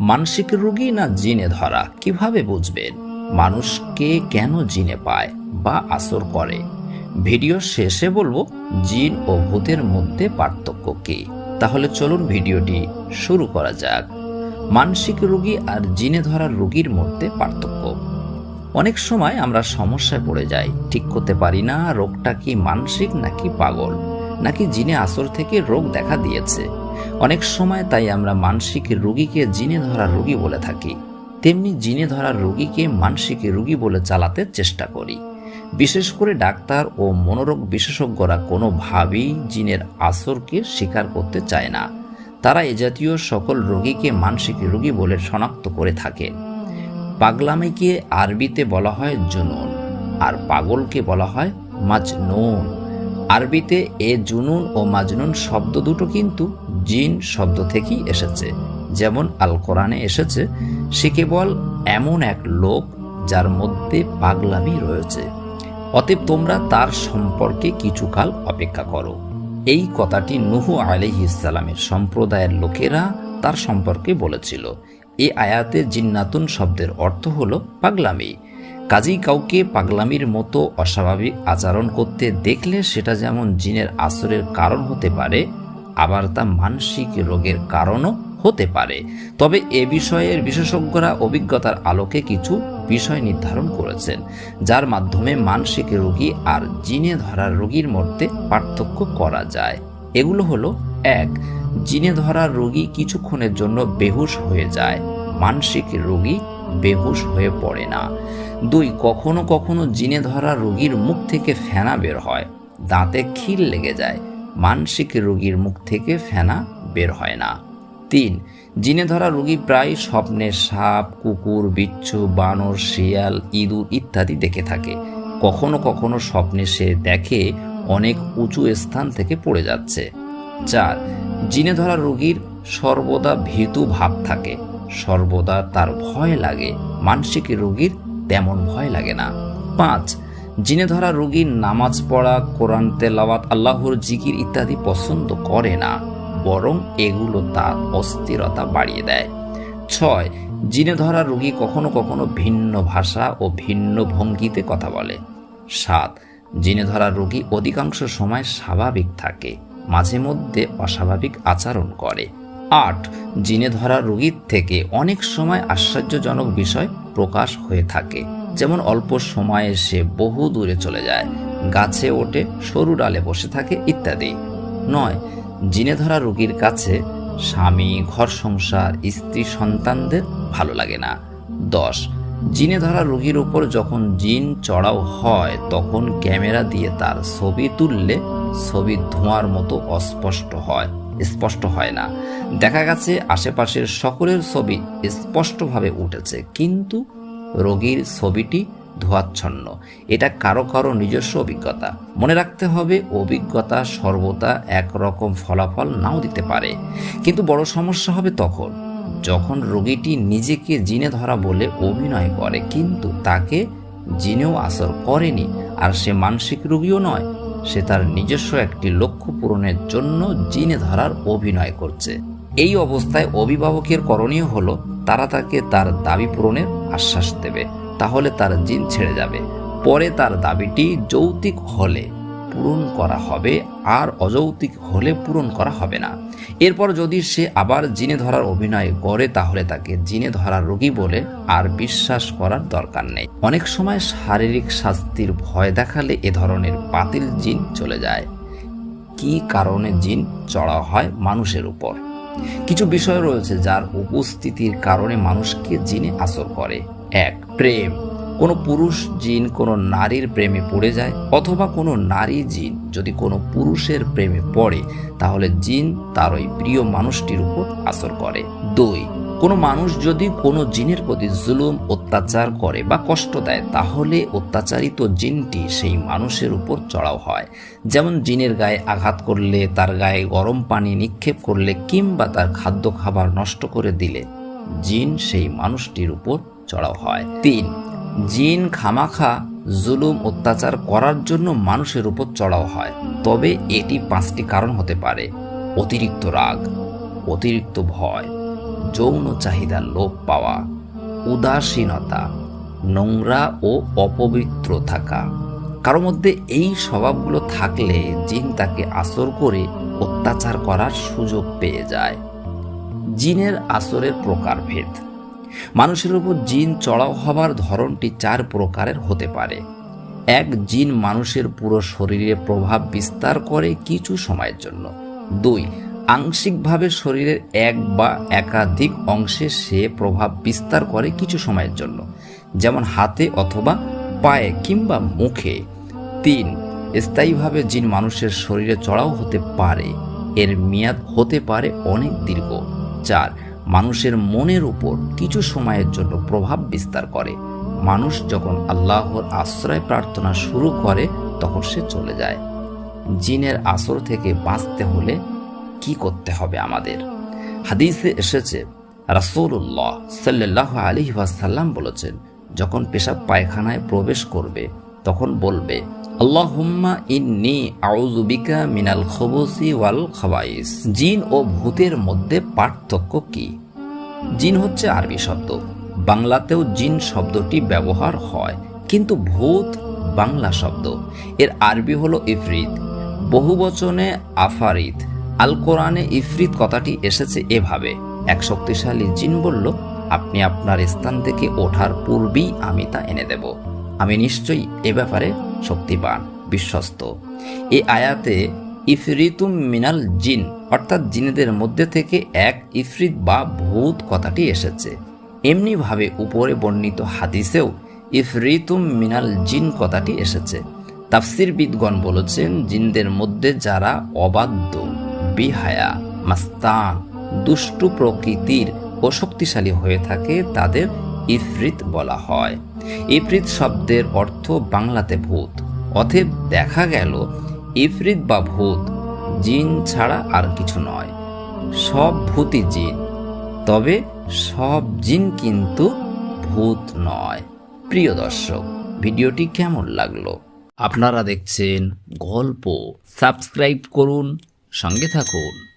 মানসিক রোগী না জিনে ধরা? কীভাবে বুঝবেন? মানুষকে কেন জিনে পায় বা আসর করে? ভিডিও শেষে বলব, জিন ও ভূতের মধ্যে পার্থক্য কি? তাহলে চলুন ভিডিওটি শুরু করা যাক। মানসিক রোগী আর জিনে ধরা রোগীর মধ্যে পার্থক্য। অনেক সময় আমরা সমস্যায় পড়ে যাই। ঠিক করতে পারি না, রোগটা কি মানসিক নাকি পাগল? নাকি জিনে আসর থেকে রোগ দেখা দিয়েছে? অনেক সময় তাই আমরা মানসিক রোগীকে জিনে ধরা রোগী বলে থাকি। তেমনি জিনে ধরা রোগীকে মানসিক রোগী বলে চালাতে চেষ্টা করি। বিশেষ করে ডাক্তার ও মনোরোগ বিশেষজ্ঞরা কোনোভাবেই জিনের আসরকে স্বীকার করতে চায় না। তারা এ জাতীয় সকল রোগীকে মানসিক রোগী বলে শনাক্ত করে থাকে। পাগলামিকে আরবিতে বলা হয় জুনুন, আর পাগলকে বলা হয় মাজনুন। আরবিতে এ জুনুন ও মাজনুন শব্দ দুটো কিন্তু জিন শব্দ থেকেই এসেছে। যেমন আল কোরআনে এসেছে, সে কেবল এমন এক লোক যার মধ্যে পাগলামি রয়েছে। অতএব তোমরা তার সম্পর্কে কিছুকাল অপেক্ষা করো। এই কথাটি নুহু আলাইহি ইসলামের সম্প্রদায়ের লোকেরা তার সম্পর্কে বলেছিল। এ আয়াতে জিন্নাতুন শব্দের অর্থ হলো পাগলামি। কাজেই কাউকে পাগলামির মতো অস্বাভাবিক আচরণ করতে দেখলে সেটা যেমন জিনের আসরের কারণ হতে পারে আবার তা মানসিক রোগের কারণও হতে পারে। তবে এ বিষয়ের বিশেষজ্ঞরা অভিজ্ঞতার আলোকে কিছু বিষয় নির্ধারণ করেছেন, যার মাধ্যমে মানসিক রোগী আর জিনে ধরা রোগীর মধ্যে পার্থক্য করা যায়। এগুলো হলো, এক, জিনে ধরা রোগী কিছুক্ষণের জন্য বেহুশ হয়ে যায়। মানসিক রোগী বেহুশ হয়ে পড়ে না। দুই, কখনো কখনো জিনে ধরা রোগীর মুখ থেকে ফেনা বের হয়। দাঁতে খিল লেগে যায়। মানসিক রোগীর মুখ থেকে ফেনা বের হয় না। তিন, জিনে ধরা রোগী প্রায় স্বপ্নে সাপ, কুকুর, বিচ্ছু, বানর, শিয়াল, ইঁদুর ইত্যাদি দেখে থাকে। কখনো কখনো স্বপ্নে সে দেখে অনেক উঁচু স্থান থেকে পড়ে যাচ্ছে। চার, জিনে ধরা রোগীর সর্বদা ভীতু ভাব থাকে। সর্বদা তার ভয় লাগে। মানসিক রোগীর তেমন ভয় লাগে না। পাঁচ জিনে ধরা রোগীর নামাজ পড়া, কোরআন তেলাওয়াত, আল্লাহর জিকির ইত্যাদি পছন্দ করে না, বরং এগুলো তার অস্থিরতা বাড়িয়ে দেয়। ছয়, জিনে ধরা রোগী কখনো কখনো ভিন্ন ভাষা ও ভিন্ন ভঙ্গিতে কথা বলে। সাত, জিনে ধরা রোগী অধিকাংশ সময় স্বাভাবিক থাকে, মাঝে মধ্যে অস্বাভাবিক আচরণ করে। আট, জিনে ধরা রোগীর থেকে অনেক সময় আশ্চর্যজনক বিষয় প্রকাশ হয়ে থাকে যেমন অল্প সময়ে সে বহু দূরে চলে যায়, গাছে ওঠে, সরু ডালে বসে থাকে ইত্যাদি। নয়, জিনে ধরা রোগীর কাছে স্বামী, ঘর সংসার, স্ত্রী, সন্তানদের ভালো লাগে না। দশ, জিনে ধরা রোগীর উপর যখন জিন চড়াও হয়, তখন ক্যামেরা দিয়ে তার ছবি তুললে ছবি ধোঁয়ার মতো অস্পষ্ট হয়, স্পষ্ট হয় না। দেখা গেছে আশেপাশের সকলের ছবি স্পষ্টভাবে উঠেছে, কিন্তু রোগীর ছবিটি ধোয়াচ্ছন্ন। এটা কারও কারও নিজস্ব অভিজ্ঞতা। মনে রাখতে হবে, অভিজ্ঞতা সর্বদা একরকম ফলাফল নাও দিতে পারে। কিন্তু বড় সমস্যা হবে তখন। যখন রোগীটি নিজেকে জিনে ধরা বলে অভিনয় করে, কিন্তু তাকে জিনেও আসর করেনি। আর সে মানসিক রোগীও নয়, সে তার নিজস্ব একটি লক্ষ্য পূরণের জন্য জিনে ধরার অভিনয় করছে। এই অবস্থায় অভিভাবকের করণীয় হলো, তারা তাকে তার দাবি পূরণের আশ্বাস দেবে, তাহলে তার জিন ছেড়ে যাবে। পরে তার দাবিটি যৌতিক হলে পূরণ করা হবে, আর অযৌতিক হলে পূরণ করা হবে না। এরপর যদি সে আবার জিনে ধরার অভিনয় করে, তাহলে তাকে জিনে ধরার রোগী বলে আর বিশ্বাস করার দরকার নেই। অনেক সময় শারীরিক শাস্তির ভয় দেখালে এ ধরনের বাতিল জিন চলে যায়। কি কারণে জিন চড়া হয় মানুষের উপর? কিছু বিষয় রয়েছে যার উপস্থিতির কারণে মানুষকে জিনে আসর করে। এক, প্রেম। কোনো পুরুষ জিন কোনো নারীর প্রেমে পড়ে যায় অথবা কোনো নারী জিন যদি কোনো পুরুষের প্রেমে পড়ে, তাহলে জিন তার ওই প্রিয় মানুষটির উপর আসর করে। দুই কোনো মানুষ যদি কোনো জিনের প্রতি জুলুম, অত্যাচার করে বা কষ্ট দেয়, তাহলে অত্যাচারিত জিনটি সেই মানুষের উপর চড়াও হয়। যেমন জিনের গায়ে আঘাত করলে, তার গায়ে গরম পানি নিক্ষেপ করলে কিংবা তার খাদ্য খাবার নষ্ট করে দিলে, জিন সেই মানুষটির উপর চড়াও হয়। তিন, জিন খামাখা, জুলুম, অত্যাচার করার জন্য মানুষের উপর চড়াও হয়। তবে এটি পাঁচটি কারণ হতে পারে। অতিরিক্ত রাগ, অতিরিক্ত ভয় যৌন চাহিদা লোপ পাওয়া, উদাসীনতা, নোংরা ও অপবিত্র থাকা কারোর মধ্যে এই স্বভাবগুলো থাকলে জিন তাকে আসর করে অত্যাচার করার সুযোগ পেয়ে যায়। জিনের আসরের প্রকারভেদ। মানুষের উপর জিন চড়াও হবার ধরনটি চার প্রকারের হতে পারে। এক, জিন মানুষের পুরো শরীরে প্রভাব বিস্তার করে কিছু সময়ের জন্য। দুই আংশিকভাবে শরীরের এক বা একাধিক অংশে সে প্রভাব বিস্তার করে কিছু সময়ের জন্য। যেমন হাতে অথবা পায়ে কিংবা মুখে। তিন, স্থায়ীভাবে জিন মানুষের শরীরে চড়াও হতে পারে। এর মেয়াদ হতে পারে অনেক দীর্ঘ। চার, মানুষের মনের উপর কিছু সময়ের জন্য প্রভাব বিস্তার করে। মানুষ যখন আল্লাহর আশ্রয় প্রার্থনা শুরু করে, তখন সে চলে যায়। জিনের আসর থেকে বাঁচতে হলে কি করতে হবে আমাদের? হাদিসে এসেছে, রাসূলুল্লাহ সাল্লাহ আলী ওয়াসাল্লাম বলেছেন, যখন পেশাব পায়খানায় প্রবেশ করবে, তখন বলবে, আল্লাহুম্মা ইন্নি আউজুবিকা মিনাল খবসি ওয়াল খাবাইস। জিন ও ভূতের মধ্যে পার্থক্য কি? জিন হচ্ছে আরবি শব্দ। বাংলাতেও জিন শব্দটি ব্যবহার হয়, কিন্তু ভূত বাংলা শব্দ। এর আরবি হলো ইফরিত। বহু বচনে আফারিত। আল কোরআনে ইফরিত কথাটি এসেছে এভাবে, এক শক্তিশালী জিন বলল, আপনি আপনার স্থান থেকে ওঠার পূর্বেই আমি তা এনে দেব। আমি নিশ্চয়ই এ ব্যাপারে শক্তিবান, বিশ্বস্ত। এই আয়াতে ইফরিতুম মিনাল জিন, অর্থাৎ জিনেদের মধ্যে থেকে এক ইফরিত বা ভূত কথাটি এসেছে। এমনিভাবে উপরে বর্ণিত হাদিসেও ইফরিতুম মিনাল জিন কথাটি এসেছে। তাফসির বিদগণ বলেছেন, জিনদের মধ্যে যারা অবাধ্য বিহায়া মাস্তান দুষ্টু প্রকৃতির ও শক্তিশালী হয়ে থাকে তাদের ইফরিত বলা হয়। ইফরিত শব্দের অর্থ বাংলাতে ভূত। অতএব দেখা গেল ইফরিত বা ভূত জিন ছাড়া আর কিছু নয়। সব ভূতই জিন, তবে সব জিন কিন্তু ভূত নয়। প্রিয় দর্শক, ভিডিওটি কেমন লাগল? আপনারা দেখছেন গল্প। সাবস্ক্রাইব করুন সঙ্গে থাকুন।